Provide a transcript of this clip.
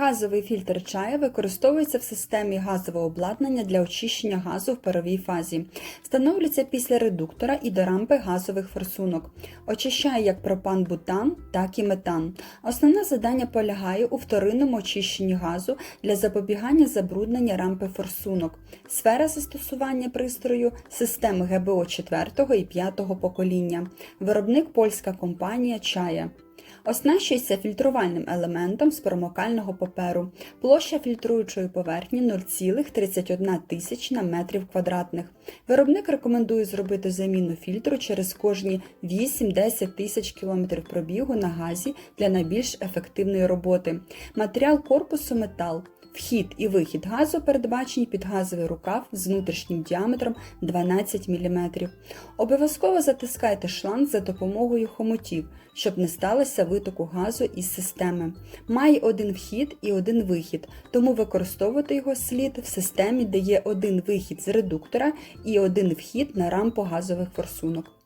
Газовий фільтр чая використовується в системі газового обладнання для очищення газу в паровій фазі. Встановлюється після редуктора і до рампи газових форсунок. Очищає як пропан-бутан, так і метан. Основне завдання полягає у вторинному очищенні газу для запобігання забруднення рампи форсунок. Сфера застосування пристрою системи ГБО 4 і 5 покоління. Виробник польська компанія Чая. Оснащується фільтрувальним елементом з промокального паперу. Площа фільтруючої поверхні 0,31 тисячна метрів квадратних. Виробник рекомендує зробити заміну фільтру через кожні 8-10 тисяч кілометрів пробігу на газі для найбільш ефективної роботи. Матеріал корпусу метал. Вхід і вихід газу передбачені під газовий рукав з внутрішнім діаметром 12 мм. Обов'язково затискайте шланг за допомогою хомутів, щоб не сталося витоку газу із системи. Має один вхід і один вихід, тому використовувати його слід в системі, де є один вихід з редуктора і один вхід на рампу газових форсунок.